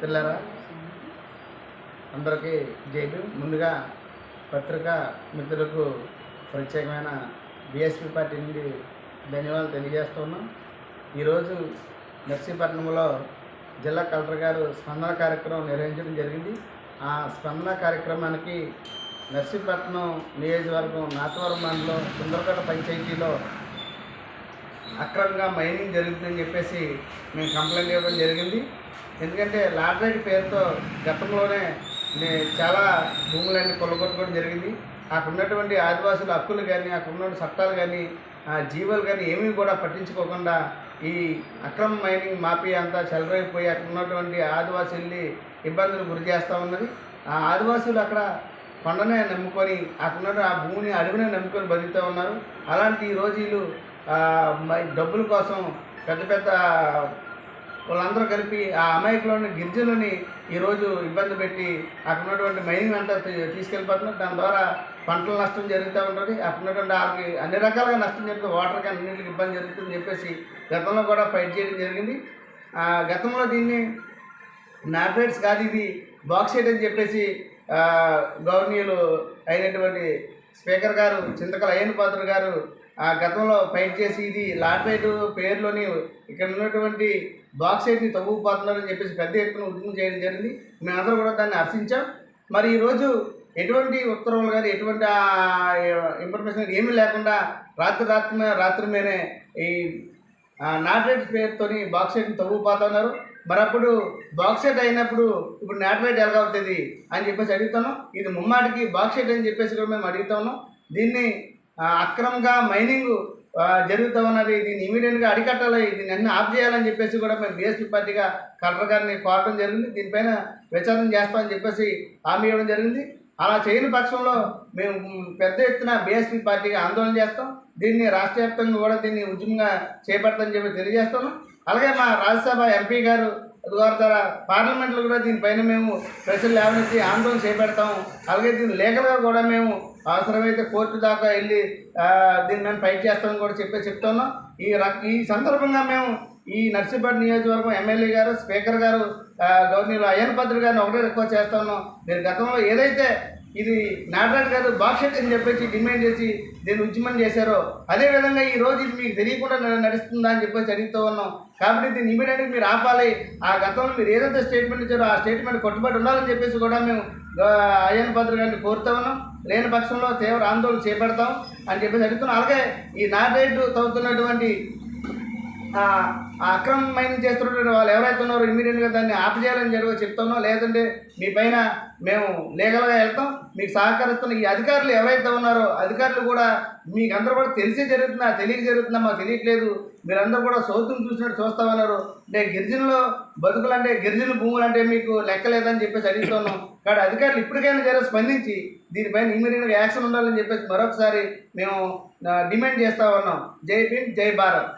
పిల్లరా అందరికీ జైలు ముందుగా పత్రికా మిత్రులకు ప్రత్యేకమైన బీఎస్పీ పార్టీ నుండి ధన్యవాదాలు తెలియజేస్తున్నాం ఈరోజు నర్సీపట్నంలో జిల్లా కలెక్టర్ గారు స్పందన కార్యక్రమం నిర్వహించడం జరిగింది. ఆ స్పందన కార్యక్రమానికి నర్సీపట్నం నియోజకవర్గం నాతవరం మండలం సుందరగడ పంచాయతీలో అక్రమంగా మైనింగ్ జరుగుతుందని చెప్పేసి మేము కంప్లైంట్ ఇవ్వడం జరిగింది. ఎందుకంటే లాటరైట్ పేరుతో గతంలోనే చాలా భూములన్నీ కొల్లగొట్టుకోవడం జరిగింది. అక్కడ ఉన్నటువంటి ఆదివాసుల హక్కులు కానీ అక్కడ ఉన్న చట్టాలు కానీ ఆ జీవాలు కానీ ఏమీ కూడా పట్టించుకోకుండా ఈ అక్రమ మైనింగ్ మాఫియా అంతా చెలరైపోయి అక్కడ ఉన్నటువంటి ఆదివాసుల్ని ఇబ్బందులు గురి చేస్తూ ఉన్నది. ఆ ఆదివాసులు అక్కడ కొండనే నమ్ముకొని అక్కడ ఉన్న ఆ భూమిని అడవినే నమ్ముకొని బతుకుతూ ఉన్నారు. అలాంటి ఈ రోజు వీళ్ళు డబ్బుల కోసం పెద్ద పెద్ద వాళ్ళందరూ కలిపి ఆ అమాయకులని గిరిజనులని ఈరోజు ఇబ్బంది పెట్టి అక్కడ ఉన్నటువంటి మైనింగ్ అంతా తీసుకెళ్ళిపోతున్నారు. దాని ద్వారా పంటల నష్టం జరుగుతూ ఉంటుంది. అక్కడ ఉన్నటువంటి వాళ్ళకి అన్ని రకాలుగా నష్టం జరుగుతుంది. వాటర్కి అన్నింటికి ఇబ్బంది జరుగుతుందని చెప్పేసి గతంలో కూడా ఫైట్ చేయడం జరిగింది. ఆ, గతంలో దీన్ని నాట్రేట్స్ కాదు ఇది బాక్సైట్ అని చెప్పేసి ఆ, గవర్నీయులు అయినటువంటి స్పీకర్ గారు చింతకల అయ్యన్ పాత్ర గారు ఆ గతంలో ఫైట్ చేసి ఇది లాటరైట్ పేరులోని ఇక్కడ ఉన్నటువంటి బాక్సైట్ని తవ్వుకుపోతున్నారని చెప్పేసి పెద్ద ఎత్తున ఉద్యమం చేయడం జరిగింది. మేమందరం కూడా దాన్ని హర్షించాం. మరి ఈరోజు ఎటువంటి ఉత్తర్వులు కానీ ఎటువంటి ఇన్ఫర్మేషన్ ఏమీ లేకుండా రాత్రి రాత్రి రాత్రి మీదనే ఈ నాట్రేట్ పేరుతోని బాక్సైట్ని తవ్వుకుపోతున్నారు. మరి అప్పుడు బాక్సైట్ అయినప్పుడు ఇప్పుడు నాట్రేట్ ఎలాగ అవుతుంది అని చెప్పేసి అడుగుతాను. ఇది ముమ్మాటికి బాక్సెట్ అని చెప్పేసి కూడా మేము అడుగుతా ఉన్నాం. దీన్ని అక్రమంగా మైనింగ్ జరుగుతూ ఉన్నది. దీన్ని ఇమీడియట్గా అరికట్టాలి. దీన్ని అన్ని ఆఫ్ చేయాలని చెప్పేసి కూడా మేము బీఎస్పీ పార్టీగా కలెక్టర్ గారిని కోరడం జరిగింది. దీనిపైన విచారణ చేస్తామని చెప్పేసి హామీ ఇవ్వడం జరిగింది. అలా చేయని పక్షంలో మేము పెద్ద ఎత్తున బీఎస్పీ పార్టీగా ఆందోళన చేస్తాం. దీన్ని రాష్ట్ర వ్యాప్తంగా కూడా దీన్ని ఉద్యమంగా చేపడతామని చెప్పి తెలియజేస్తాను. అలాగే మా రాజ్యసభ ఎంపీ గారు ద్వారా ద్వారా పార్లమెంట్లో కూడా దీనిపైన మేము ప్రజలు లేవనెత్తి ఆందోళన చేపడతాము. అలాగే దీని లేఖలుగా కూడా మేము అవసరమైతే కోర్టు దాకా వెళ్ళి దీన్ని మేము ఫైట్ చేస్తామని కూడా చెప్పి చెప్తున్నాం. ఈ ఈ సందర్భంగా మేము ఈ నర్సీపేట నియోజకవర్గం ఎమ్మెల్యే గారు స్పీకర్ గారు గవర్నర్ అయ్యన్ పత్రి గారిని ఒకటే రిక్వెస్ట్ చేస్తున్నాం. మీరు గతంలో ఏదైతే ఇది నాటరాజు గారు బాక్షెట్ అని చెప్పేసి డిమాండ్ చేసి దీన్ని ఉద్యమం చేశారో అదేవిధంగా ఈ రోజు ఇది మీకు తెలియకుండా నడుస్తుందా అని చెప్పేసి అడుగుతూ ఉన్నాం. కాబట్టి దీన్ని ఇమీడియట్గా మీరు ఆపాలి. ఆ గతంలో మీరు ఏదైతే స్టేట్మెంట్ ఇచ్చారో ఆ స్టేట్మెంట్ కట్టుబడి ఉండాలని చెప్పేసి కూడా మేము అయ్యన్ భద్ర గారిని కోరుతా ఉన్నాం. లేని పక్షంలో తీవ్ర ఆందోళన చేపడతాం అని చెప్పేసి అడుగుతున్నాం. అలాగే ఈ నాటరైట్ తవ్వుతున్నటువంటి అక్రమ మైనింగ్ చేస్తున్నటువంటి వాళ్ళు ఎవరైతే ఉన్నారో ఇమీడియట్గా దాన్ని ఆపజేయాలని జరుగు చెప్తున్నాం లేదంటే మీ పైన మేము లీగల్గా వెళ్తాం మీకు సహకరిస్తున్న ఈ అధికారులు ఎవరైతే ఉన్నారో అధికారులు కూడా మీకు అందరూ కూడా తెలిసే జరుగుతుందా తెలియక జరుగుతుందా మాకు తెలియట్లేదు. మీరందరూ కూడా సోతులు చూసినట్టు చూస్తా ఉన్నారు అంటే గిరిజనులు బతుకులు అంటే గిరిజన భూములు అంటే మీకు లెక్కలేదని చెప్పేసి అడుగుతున్నాం. కాబట్టి అధికారులు ఇప్పటికైనా జర స్పందించి దీనిపైన ఇమీడియట్గా యాక్షన్ ఉండాలని చెప్పేసి మరొకసారి మేము డిమాండ్ చేస్తా ఉన్నాం. జై భీమ్ జై భారత్.